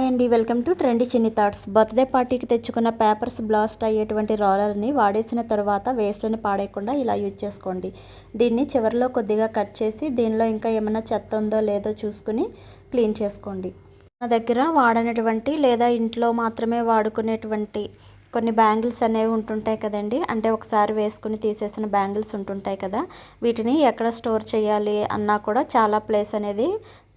Hi అండి welcome to trendy Chinni thoughts. Birthday పార్టీకి తెచ్చుకున్న పేపర్స్ బ్లాస్ట్ అయ్యేటువంటి రోలర్ని వాడేసిన తర్వాత వేస్ట్ని పాడేయకుండా ఇలా యూజ్ చేసుకోండి. దీన్ని చివరిలో కొద్దిగా కట్ చేసి దీనిలో ఇంకా ఏమైనా చెత్త ఉందో లేదో చూసుకుని క్లీన్ చేసుకోండి. నా దగ్గర వాడనటువంటి లేదా ఇంట్లో మాత్రమే వాడుకునేటువంటి కొన్ని బ్యాంగిల్స్ అనేవి ఉంటుంటాయి కదండి. అంటే ఒకసారి వేసుకుని తీసేసిన బ్యాంగిల్స్ ఉంటుంటాయి కదా. వీటిని ఎక్కడ స్టోర్ చేయాలి అన్నా కూడా చాలా ప్లేస్ అనేది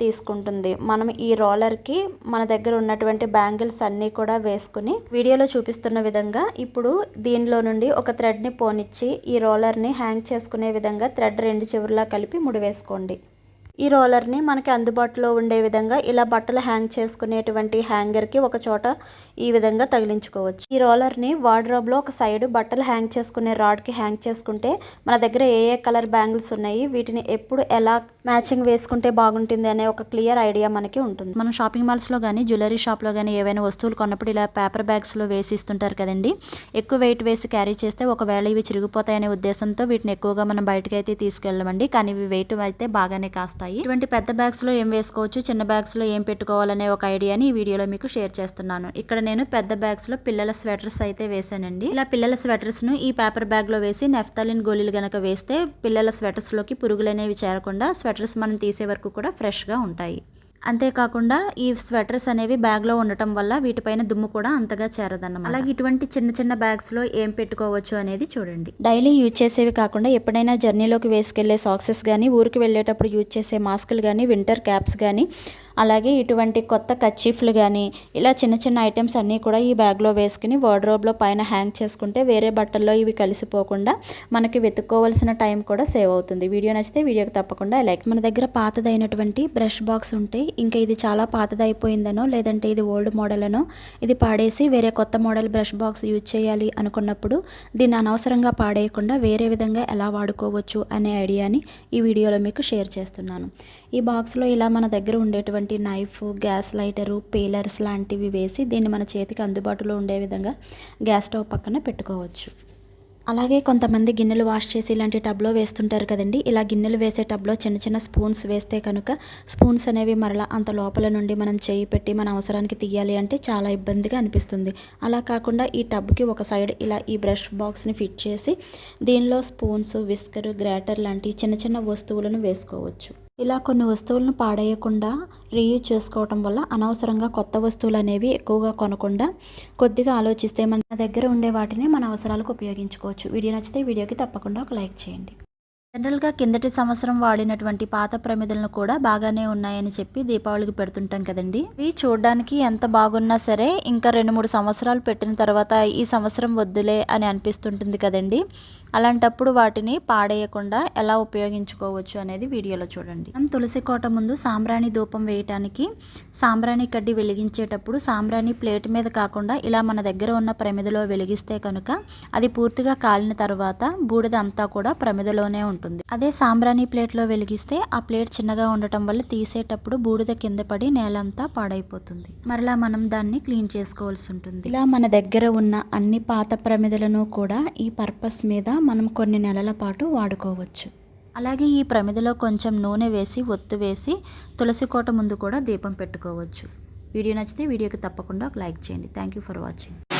తీసుకుంటుంది. మనం ఈ రోలర్కి మన దగ్గర ఉన్నటువంటి బ్యాంగిల్స్ అన్నీ కూడా వేసుకుని వీడియోలో చూపిస్తున్న విధంగా ఇప్పుడు దీనిలో నుండి ఒక థ్రెడ్ని పోనిచ్చి ఈ రోలర్ని హ్యాంగ్ చేసుకునే విధంగా థ్రెడ్ రెండు చివరిలా కలిపి ముడివేసుకోండి. ఈ రోలర్ని మనకి అందుబాటులో ఉండే విధంగా ఇలా బట్టలు హ్యాంగ్ చేసుకునేటువంటి హ్యాంగర్కి ఒక చోట ఈ విధంగా తగిలించుకోవచ్చు. ఈ రోలర్ని వార్డ్రోబ్లో ఒక సైడ్ బట్టలు హ్యాంగ్ చేసుకునే రాడ్కి హ్యాంగ్ చేసుకుంటే మన దగ్గర ఏ ఏ కలర్ బ్యాంగిల్స్ ఉన్నాయి వీటిని ఎప్పుడు ఎలా మ్యాచింగ్ వేసుకుంటే బాగుంటుంది అనే ఒక క్లియర్ ఐడియా మనకి ఉంటుంది. మనం షాపింగ్ మాల్స్లో కానీ జ్యువెలరీ షాప్లో కానీ ఏవైనా వస్తువులు కొన్నప్పుడు ఇలా పేపర్ బ్యాగ్స్లో వేసి ఇస్తుంటారు కదండి ఎక్కువ వెయిట్ వేసి క్యారీ చేస్తే ఒకవేళ ఇవి చిరిగిపోతాయనే ఉద్దేశంతో వీటిని ఎక్కువగా మనం బయటకి అయితే తీసుకెళ్ళమండి. కానీ ఇవి వెయిట్ అయితే బాగానే కాస్తాయి. ఇటువంటి పెద్ద బ్యాగ్స్లో ఏం వేసుకోవచ్చు చిన్న బ్యాగ్స్లో ఏం పెట్టుకోవాలనే ఒక ఐడియాని ఈ వీడియోలో మీకు షేర్ చేస్తున్నాను. ఇక్కడ నేను పెద్ద బ్యాగ్స్లో పిల్లల స్వెటర్స్ అయితే వేసానండి ఇలా పిల్లల స్వెటర్స్ను ఈ పేపర్ బ్యాగ్లో వేసి నెఫ్తాలిన్ గోళీలు గనక వేస్తే పిల్లల స్వెటర్స్లోకి పురుగులు అనేవి చేరకుండా స్వెటర్స్ మనం తీసే వరకు కూడా ఫ్రెష్గా ఉంటాయి. అంతేకాకుండా ఈ స్వెటర్స్ అనేవి బ్యాగ్లో ఉండటం వల్ల వీటిపైన దుమ్ము కూడా అంతగా చేరదన్నమాట. అలాగే ఇటువంటి చిన్న చిన్న బ్యాగ్స్లో ఏం పెట్టుకోవచ్చు అనేది చూడండి. డైలీ యూజ్ చేసేవి కాకుండా ఎప్పుడైనా జర్నీలోకి వేసుకెళ్ళే సాక్సెస్ కానీ ఊరికి వెళ్ళేటప్పుడు యూజ్ చేసే మాస్కులు కానీ వింటర్ క్యాప్స్ కానీ అలాగే ఇటువంటి కొత్త కచ్చీఫ్లు కానీ ఇలా చిన్న చిన్న ఐటమ్స్ అన్నీ కూడా ఈ బ్యాగ్లో వేసుకుని వార్డ్రోబ్లో పైన హ్యాంగ్ చేసుకుంటే వేరే బట్టల్లో ఇవి కలిసిపోకుండా మనకి వెతుక్కోవాల్సిన టైం కూడా సేవ్ అవుతుంది. వీడియో నచ్చితే వీడియోకి తప్పకుండా లైక్. మన దగ్గర పాతదైనటువంటి బ్రష్ బాక్స్ ఉంటే ఇంకా ఇది చాలా పాతదైపోయిందనో లేదంటే ఇది ఓల్డ్ మోడల్ అనో ఇది పాడేసి వేరే కొత్త మోడల్ బ్రష్ బాక్స్ యూజ్ చేయాలి అనుకున్నప్పుడు దీన్ని అనవసరంగా పాడేయకుండా వేరే విధంగా ఎలా వాడుకోవచ్చు అనే ఐడియాని ఈ వీడియోలో మీకు షేర్ చేస్తున్నాను. ఈ బాక్స్లో ఇలా మన దగ్గర ఉండేటువంటి నైఫ్ గ్యాస్ లైటరు పేలర్స్ లాంటివి వేసి దీన్ని మన చేతికి అందుబాటులో ఉండే విధంగా గ్యాస్ స్టవ్ పక్కన పెట్టుకోవచ్చు. అలాగే కొంతమంది గిన్నెలు వాష్ చేసి ఇలాంటి టబ్లో వేస్తుంటారు కదండి. ఇలా గిన్నెలు వేసే టబ్లో చిన్న చిన్న స్పూన్స్ వేస్తే కనుక స్పూన్స్ అనేవి మరలా అంత లోపల నుండి మనం చేయి పెట్టి మన అవసరానికి తీయాలి అంటే చాలా ఇబ్బందిగా అనిపిస్తుంది. అలా కాకుండా ఈ టబ్కి ఒక సైడ్ ఇలా ఈ బ్రష్ బాక్స్ని ఫిట్ చేసి దీనిలో స్పూన్స్ విస్కర్ గ్రాటర్ లాంటి చిన్న చిన్న వస్తువులను వేసుకోవచ్చు. ఇలా కొన్ని వస్తువులను పాడేయకుండా రీయూజ్ చేసుకోవటం వల్ల అనవసరంగా కొత్త వస్తువులు అనేవి ఎక్కువగా కొనకుండా కొద్దిగా ఆలోచిస్తే మన దగ్గర ఉండే వాటిని మన అవసరాలకు ఉపయోగించుకోవచ్చు. వీడియో నచ్చితే వీడియోకి తప్పకుండా ఒక లైక్ చేయండి. జనరల్గా కిందటి సంవత్సరం వాడినటువంటి పాత ప్రమిదలను కూడా బాగానే ఉన్నాయని చెప్పి దీపావళికి పెడుతుంటాం కదండి. ఇవి చూడడానికి ఎంత బాగున్నా సరే ఇంకా రెండు మూడు సంవత్సరాలు పెట్టిన తర్వాత ఈ సంవత్సరం వద్దులే అని అనిపిస్తుంటుంది కదండి. అలాంటప్పుడు వాటిని పాడేయకుండా ఎలా ఉపయోగించుకోవచ్చు అనేది వీడియోలో చూడండి. మనం తులసి కోట ముందు సాంబ్రాణి ధూపం వేయటానికి సాంబ్రాణి కడ్డి వెలిగించేటప్పుడు సాంబ్రాణి ప్లేట్ మీద కాకుండా ఇలా మన దగ్గర ఉన్న ప్రమిదలో వెలిగిస్తే కనుక అది పూర్తిగా కాలిన తర్వాత బూడిద అంతా కూడా ప్రమిదలోనే ఉంటుంది. ఉంటుంది. అదే సాంబ్రాణి ప్లేట్లో వెలిగిస్తే ఆ ప్లేట్ చిన్నగా ఉండటం వల్ల తీసేటప్పుడు బూడిద కింద పడి నేలంతా పాడైపోతుంది. మరలా మనం దాన్ని క్లీన్ చేసుకోవాల్సి ఉంటుంది. ఇలా మన దగ్గర ఉన్న అన్ని పాత ప్రమిదలను కూడా ఈ పర్పస్ మీద మనం కొన్ని నెలల పాటు వాడుకోవచ్చు. అలాగే ఈ ప్రమిదలో కొంచెం నూనె వేసి ఒత్తు వేసి తులసి కోట ముందు కూడా దీపం పెట్టుకోవచ్చు. వీడియో నచ్చితే వీడియోకి తప్పకుండా ఒక లైక్ చేయండి. Thank you for watching